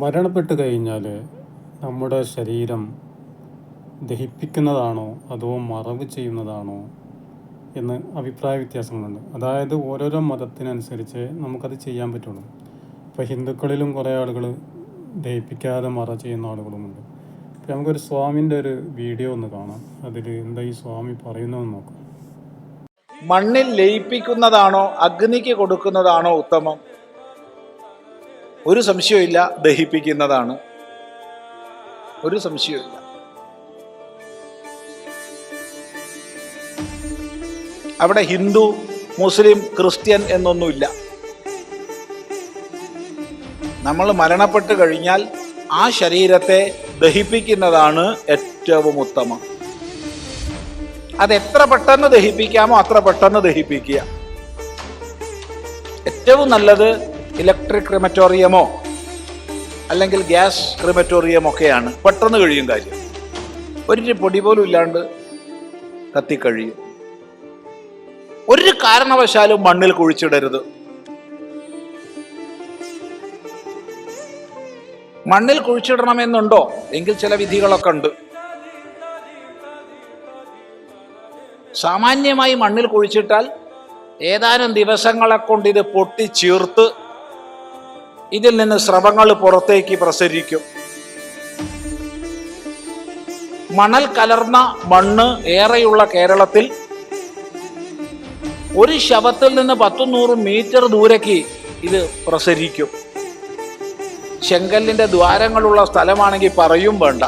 മരണപ്പെട്ട് കഴിഞ്ഞാൽ നമ്മുടെ ശരീരം ദഹിപ്പിക്കുന്നതാണോ അതോ മറവ് ചെയ്യുന്നതാണോ എന്ന് അഭിപ്രായ വ്യത്യാസങ്ങളുണ്ട്. അതായത് ഓരോരോ മതത്തിനനുസരിച്ച് നമുക്കത് ചെയ്യാൻ പറ്റുള്ളൂ. ഇപ്പോൾ ഹിന്ദുക്കളിലും കുറേ ആളുകൾ ദഹിപ്പിക്കാതെ മറ ചെയ്യുന്ന ആളുകളുമുണ്ട്. അപ്പോൾ നമുക്കൊരു സ്വാമിന്റെ ഒരു വീഡിയോ ഒന്ന് കാണാം. അതിൽ എന്താ ഈ സ്വാമി പറയുന്നതെന്ന് നോക്കാം. മണ്ണിൽ ലയിപ്പിക്കുന്നതാണോ അഗ്നിക്ക് കൊടുക്കുന്നതാണോ ഉത്തമം? ഒരു സംശയമില്ല ദഹിപ്പിക്കുന്നതാണ്. ഒരു സംശയമില്ല അവിടെ ഹിന്ദു മുസ്ലിം ക്രിസ്ത്യൻ എന്നൊന്നുമില്ല. നമ്മൾ മരണപ്പെട്ട് കഴിഞ്ഞാൽ ആ ശരീരത്തെ ദഹിപ്പിക്കുന്നതാണ് ഏറ്റവും ഉത്തമം. അത് എത്ര പെട്ടെന്ന് ദഹിപ്പിക്കാമോ അത്ര പെട്ടെന്ന് ദഹിപ്പിക്കുക. ഏറ്റവും നല്ലത് ഇലക്ട്രിക് ക്രിമറ്റോറിയമോ അല്ലെങ്കിൽ ഗ്യാസ് ക്രിമറ്റോറിയമോ ഒക്കെയാണ് പെട്ടെന്ന് കഴിയും കാര്യം. ഒരു പൊടി പോലും ഇല്ലാണ്ട് കത്തിക്കഴിയും. ഒരു കാരണവശാലും മണ്ണിൽ കുഴിച്ചിടരുത്. മണ്ണിൽ കുഴിച്ചിടണമെന്നുണ്ടോ? എങ്കിൽ ചില വിധികളൊക്കെ ഉണ്ട്. സാമാന്യമായി മണ്ണിൽ കുഴിച്ചിട്ടാൽ ഏതാനും ദിവസങ്ങളെ കൊണ്ട് ഇത് പൊട്ടിച്ചീർത്ത് ഇതിൽ നിന്ന് സ്രവങ്ങൾ പുറത്തേക്ക് പ്രസരിക്കും. മണൽ കലർന്ന മണ്ണ് ഏറെയുള്ള കേരളത്തിൽ ഒരു ശവത്തിൽ നിന്ന് പത്തും നൂറും മീറ്റർ ദൂരേക്ക് ഇത് പ്രസരിക്കും. ചെങ്കല്ലിന്റെ ദ്വാരങ്ങളുള്ള സ്ഥലമാണെങ്കിൽ പറയും വേണ്ട.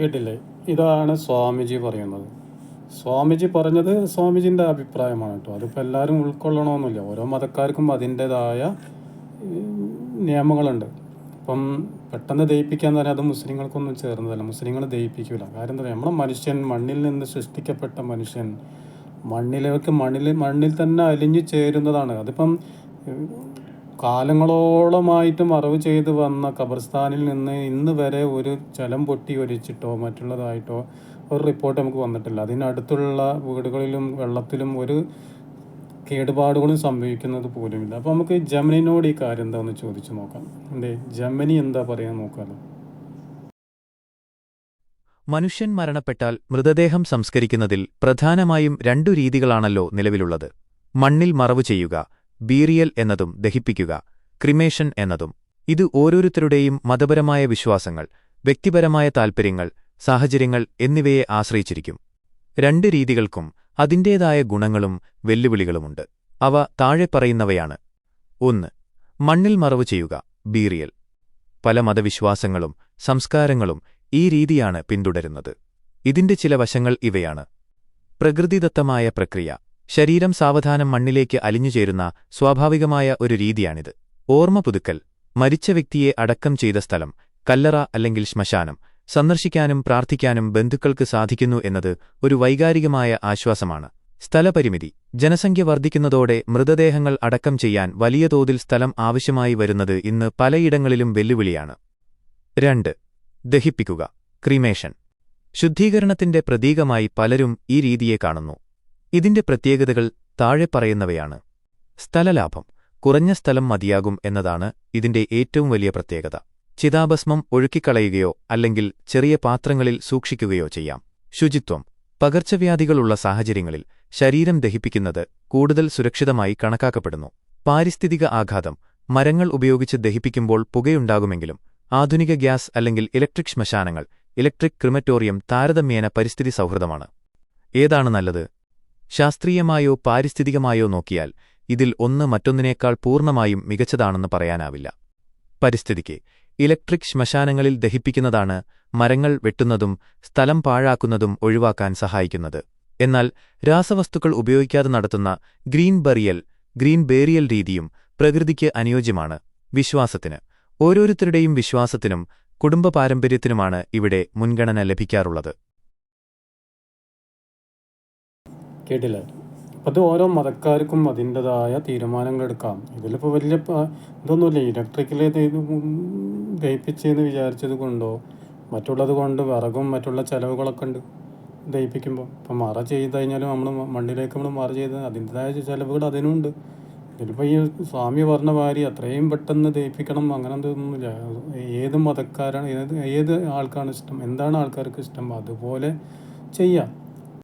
കേട്ടില്ലേ? ഇതാണ് സ്വാമിജി പറയുന്നത്. സ്വാമിജി പറഞ്ഞത് സ്വാമിജിന്റെ അഭിപ്രായമാണ് കേട്ടോ. അതിപ്പോൾ എല്ലാവരും ഉൾക്കൊള്ളണമെന്നില്ല ഓരോ മതക്കാർക്കും അതിന്റെതായ നിയമങ്ങളുണ്ട്. അപ്പം പെട്ടെന്ന് ദയിപ്പിക്കുക എന്ന് പറഞ്ഞാൽ അത് മുസ്ലിങ്ങൾക്കൊന്നും ചേർന്നതല്ല. മുസ്ലിങ്ങൾ ദയിപ്പിക്കില്ല കാര്യം എന്താ? പറയുക നമ്മളെ മനുഷ്യൻ മണ്ണിൽ നിന്ന് സൃഷ്ടിക്കപ്പെട്ട മനുഷ്യൻ മണ്ണിലേക്ക് മണ്ണിൽ മണ്ണിൽ തന്നെ അലിഞ്ഞു ചേരുന്നതാണ്. അതിപ്പം കാലങ്ങളോളമായിട്ടും മറവ് ചെയ്ത് വന്ന ഖബർസ്ഥാനിൽ നിന്ന് ഇന്ന് വരെ ഒരു ചലം പൊട്ടി ഒലിച്ചിട്ടോ മറ്റുള്ളതായിട്ടോ ഒരു റിപ്പോർട്ട് നമുക്ക് വന്നിട്ടില്ല. അതിനടുത്തുള്ള വീടുകളിലും വെള്ളത്തിലും ഒരു കേടുപാടുകളും സംഭവിക്കുന്നത് പോലുമില്ല. അപ്പോൾ നമുക്ക് ജമനിനോട് ഈ കാര്യം എന്താണെന്ന് ചോദിച്ചു നോക്കാം. എന്തേ ജമനി എന്താ പറയാൻ നോക്കാമല്ലോ മനുഷ്യൻ മരണപ്പെട്ടാൽ മൃതദേഹം സംസ്കരിക്കുന്നതിൽ പ്രധാനമായും രണ്ടു രീതികളാണല്ലോ നിലവിലുള്ളത്. മണ്ണിൽ മറവു ചെയ്യുക ബീറിയൽ എന്നതും ദഹിപ്പിക്കുക ക്രിമേഷൻ എന്നതും. ഇത് ഓരോരുത്തരുടെയും മതപരമായ വിശ്വാസങ്ങൾ വ്യക്തിപരമായ താൽപ്പര്യങ്ങൾ സാഹചര്യങ്ങൾ എന്നിവയെ ആശ്രയിച്ചിരിക്കും. രണ്ട് രീതികൾക്കും അതിന്റേതായ ഗുണങ്ങളും വെല്ലുവിളികളുമുണ്ട്. അവ താഴെ പറയുന്നവയാണ്. ഒന്ന് മണ്ണിൽ മറവു ചെയ്യുക ബീറിയൽ. പല മതവിശ്വാസങ്ങളും സംസ്കാരങ്ങളും ഈ രീതിയാണ് പിന്തുടരുന്നത്. ഇതിന്റെ ചില വശങ്ങൾ ഇവയാണ്. പ്രകൃതിദത്തമായ പ്രക്രിയ. ശരീരം സാവധാനം മണ്ണിലേക്ക് അലിഞ്ഞുചേരുന്ന സ്വാഭാവികമായ ഒരു രീതിയാണിത്. ഓർമ്മ പുതുക്കൽ. മരിച്ച വ്യക്തിയെ അടക്കം ചെയ്ത സ്ഥലം കല്ലറ അല്ലെങ്കിൽ ശ്മശാനം സന്ദർശിക്കാനും പ്രാർത്ഥിക്കാനും ബന്ധുക്കൾക്ക് സാധിക്കുന്നു എന്നത് ഒരു വൈകാരികമായ ആശ്വാസമാണ്. സ്ഥലപരിമിതി. ജനസംഖ്യ വർദ്ധിക്കുന്നതോടെ മൃതദേഹങ്ങൾ അടക്കം ചെയ്യാൻ വലിയ തോതിൽ സ്ഥലം ആവശ്യമായി വരുന്നത് ഇന്ന് പലയിടങ്ങളിലും വെല്ലുവിളിയാണ്. രണ്ട്. ദഹിപ്പിക്കുക. ക്രീമേഷൻ. ശുദ്ധീകരണത്തിന്റെ പ്രതീകമായി പലരും ഈ രീതിയെ കാണുന്നു. ഇതിന്റെ പ്രത്യേകതകൾ താഴെ പറയുന്നവയാണ്. സ്ഥലലാഭം. കുറഞ്ഞ സ്ഥലം മതിയാകും എന്നതാണ് ഇതിന്റെ ഏറ്റവും വലിയ പ്രത്യേകത. ചിതാഭസ്മം ഒഴുക്കിക്കളയുകയോ അല്ലെങ്കിൽ ചെറിയ പാത്രങ്ങളിൽ സൂക്ഷിക്കുകയോ ചെയ്യാം. ശുചിത്വം. പകർച്ചവ്യാധികളുള്ള സാഹചര്യങ്ങളിൽ ശരീരം ദഹിപ്പിക്കുന്നത് കൂടുതൽ സുരക്ഷിതമായി കണക്കാക്കപ്പെടുന്നു. പാരിസ്ഥിതിക ആഘാതം. മരങ്ങൾ ഉപയോഗിച്ച് ദഹിപ്പിക്കുമ്പോൾ പുകയുണ്ടാകുമെങ്കിലും ആധുനിക ഗ്യാസ് അല്ലെങ്കിൽ ഇലക്ട്രിക് ശ്മശാനങ്ങൾ ഇലക്ട്രിക് ക്രിമറ്റോറിയം താരതമ്യേന പരിസ്ഥിതി സൗഹൃദമാണ്. ഏതാണ് നല്ലത്? ശാസ്ത്രീയമായോ പാരിസ്ഥിതികമായോ നോക്കിയാൽ ഇതിൽ ഒന്ന് മറ്റൊന്നിനേക്കാൾ പൂർണമായും മികച്ചതാണെന്ന് പറയാനാവില്ല. പരിസ്ഥിതിക്ക് ഇലക്ട്രിക് ശ്മശാനങ്ങളിൽ ദഹിപ്പിക്കുന്നതാണ് മരങ്ങൾ വെട്ടുന്നതും സ്ഥലം പാഴാക്കുന്നതും ഒഴിവാക്കാൻ സഹായിക്കുന്നത്. എന്നാൽ രാസവസ്തുക്കൾ ഉപയോഗിക്കാതെ നടത്തുന്ന ഗ്രീൻ ബറിയൽ ഗ്രീൻ ബേറിയൽ രീതിയും പ്രകൃതിക്ക് അനുയോജ്യമാണ്. വിശ്വാസത്തിന്. ഓരോരുത്തരുടെയും വിശ്വാസത്തിനും കുടുംബ പാരമ്പര്യത്തിനുമാണ് ഇവിടെ മുൻഗണന ലഭിക്കാറുള്ളത്. കേട്ടില്ലേ. അത് ഓരോ മതക്കാർക്കും അതിന്റെതായ തീരുമാനങ്ങൾ എടുക്കാം ഇതിലിപ്പോൾ വലിയ ഇതൊന്നുമില്ല. ഇലക്ട്രിക്കൽ ദയിപ്പിച്ചെന്ന് വിചാരിച്ചത് കൊണ്ടോ മറ്റുള്ളത് കൊണ്ട് വിറകും മറ്റുള്ള ചിലവുകളൊക്കെ ഉണ്ട് ദയിപ്പിക്കുമ്പോൾ ഇപ്പം മറ ചെയ്ത് കഴിഞ്ഞാലും നമ്മൾ മണ്ണിലേക്ക് നമ്മൾ മറ ചെയ്ത് അതിന്റെതായ ചിലവുകൾ അതിനുണ്ട് ഇതിലിപ്പോൾ ഈ സ്വാമി പറഞ്ഞ മാതിരി അത്രയും പെട്ടെന്ന് ദയിപ്പിക്കണം അങ്ങനെ എന്തൊന്നുമില്ല ഏത് മതക്കാരാണ് ഏത് ഏത് ആൾക്കാണ് ഇഷ്ടം? എന്താണ് ആൾക്കാർക്ക് ഇഷ്ടം? അതുപോലെ ചെയ്യാം.